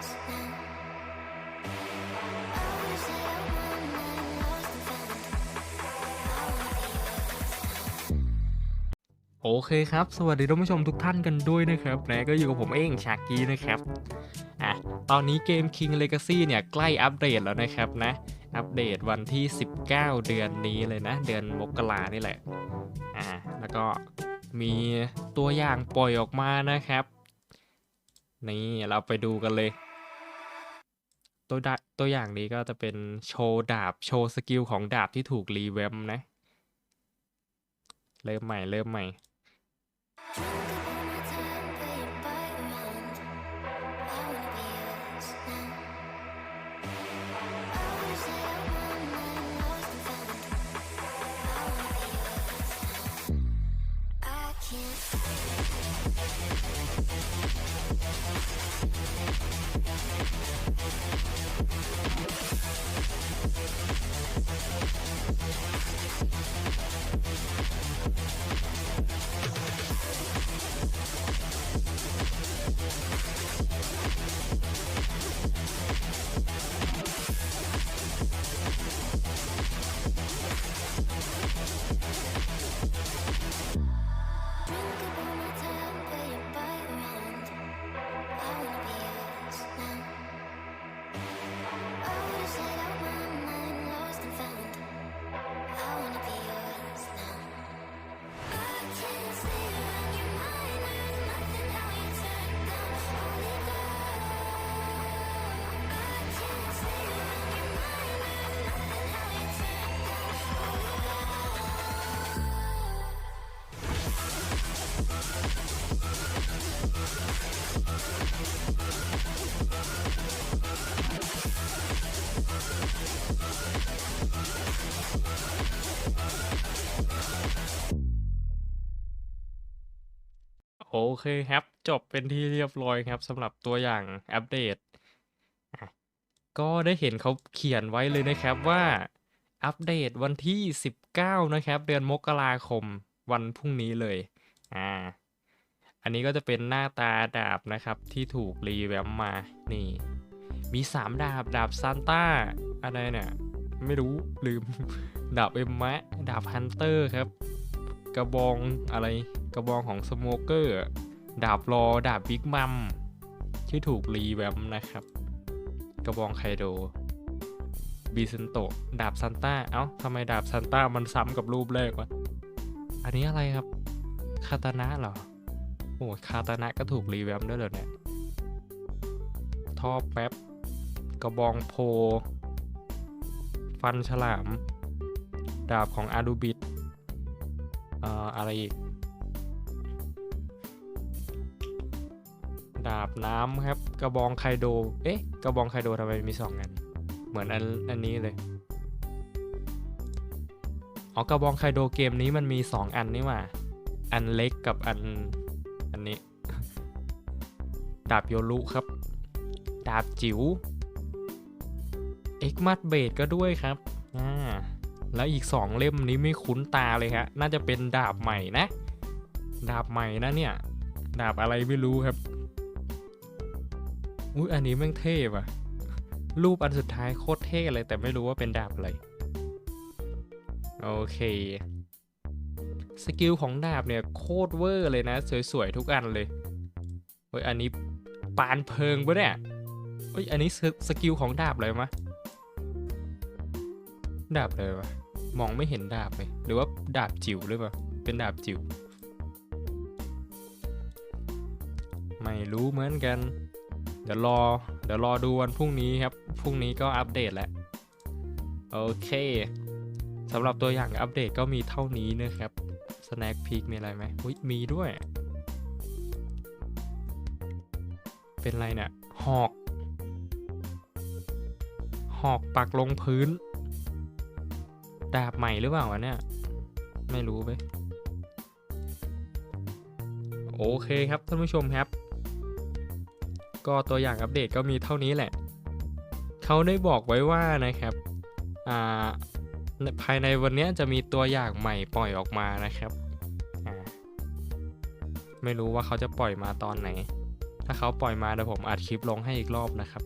โอเคครับ สวัสดีท่านผู้ชมทุกท่านกันด้วยนะครับนะก็อยู่กับผมเองชากีนะครับอะตอนนี้เกม King Legacy เนี่ยใกล้อัปเดตแล้วนะครับนะ อัปเดตวันที่ 19 เดือนนี้เลยนะ เดือนมกรานี่แหละอ่าแล้วก็มีตัวอย่างปล่อยออกมานะครับ นี่เราไปดูกันเลย ตัวดาตัวอย่างนี้ก็จะเป็นโชว์ดาบโชว์สกิลของดาบที่ถูกรีเวมป์นะ เริ่มใหม่เริ่มใหม่ โอเคครับ จบเป็นที่เรียบร้อยครับสำหรับตัวอย่างอัปเดต ก็ได้เห็นเขาเขียนไว้เลยนะครับว่าอัปเดตวันที่ 19 นะครับ เดือนมกราคมวันพรุ่งนี้เลยอ่าอันนี้ก็จะเป็นหน้าตาดาบนะครับที่ถูกรีแวมมานี่ มี 3 ดาบดาบซานต้าอะไรเนี่ยไม่รู้ลืม ดาบเอ็มมะ ดาบฮันเตอร์ครับ กระบองอะไรกระบองของสโมเกอร์ดาบรอดาบบิ๊กมัมที่ถูกรีแวมนะครับ กระบองไคโดบีเซนโตดาบซันต้าเอ้าทำไมดาบซันต้ามันซ้ำกับรูปแรกวะอันนี้อะไรครับคาตานะเหรอโอ้คาตานะก็ถูกรีแวมด้วยเหรอเนี่ยท่อแป๊บกระบองโพ ฟันฉลาม ดาบของอาดูบิด อ่ออะไรอีก ดาบน้ำครับ กระบองไคโด เอ๊ะ กระบองไคโดทำไมมีสองอัน เหมือนอันอันนี้เลย อ๋อ กระบองไคโดเกมนี้มันมีสองอันนี่หว่า อันเล็กกับอัน อันนี้ ดาบโยรุครับ ดาบจิ๋วเอ็กมัดเบดก็ด้วยครับ อ่า แล้วอีกสองเล่มนี้ไม่คุ้นตาเลยฮะ น่าจะเป็นดาบใหม่นะ ดาบใหม่นะเนี่ย ดาบอะไรไม่รู้ครับ อุ้ยอันนี้แม่งเท่ว่ะรูปอันสุดท้ายโคตรเท่เลยแต่ไม่รู้ว่าเป็นดาบอะไร โอเค สกิลของดาบเนี่ยโคตรเวอร์เลยนะ สวยๆ ทุกอันเลย เฮ้ยอันนี้ปานเพลิงปะเนี่ย เฮ้ยอันนี้สสกิลของดาบอะไรมะ ดาบเลยวะ มองไม่เห็นดาบเลยหรือว่าดาบจิ๋วหรือเปล่า เป็นดาบจิ๋ว ไม่รู้เหมือนกัน เดี๋ยวรอ เดี๋ยวรอดูวันพรุ่งนี้ครับ พรุ่งนี้ก็อัปเดตแหละ โอเค สำหรับตัวอย่างอัปเดตก็มีเท่านี้นะครับ Snack Peek มีอะไรไหมอุ๊ยมีด้วย เป็นอะไรเนี่ยหอก หอกปักลงพื้น ดาบใหม่หรือเปล่าวะเนี่ย ไม่รู้ไปโอเคครับท่านผู้ชมครับ ก็ตัวอย่างอัปเดตก็มีเท่านี้แหละ เขาได้บอกไว้ว่านะครับอ่าภายในวันนี้จะมีตัวอย่างใหม่ปล่อยออกมานะครับ ไม่รู้ว่าเขาจะปล่อยมาตอนไหน ถ้าเขาปล่อยมาเดี๋ยวผมอัดคลิปลงให้อีกรอบนะครับ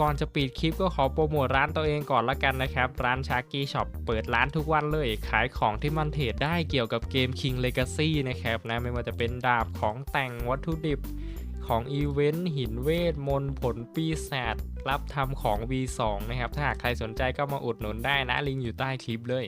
ก่อนจะปิดคลิปก็ขอโปรโมทร้านตัวเองก่อนละกันนะครับ ร้านชากี้ช็อปเปิดร้านทุกวันเลย ขายของที่มันเทรดได้เกี่ยวกับเกม King Legacy นะครับนะไม่ว่าจะเป็นดาบของแต่งวัตถุดิบของอีเวนต์หินเวทมนต์ผลปีศาจรับทำของ V2 นะครับ ถ้าหากใครสนใจก็มาอุดหนุนได้นะลิงก์อยู่ใต้คลิปเลย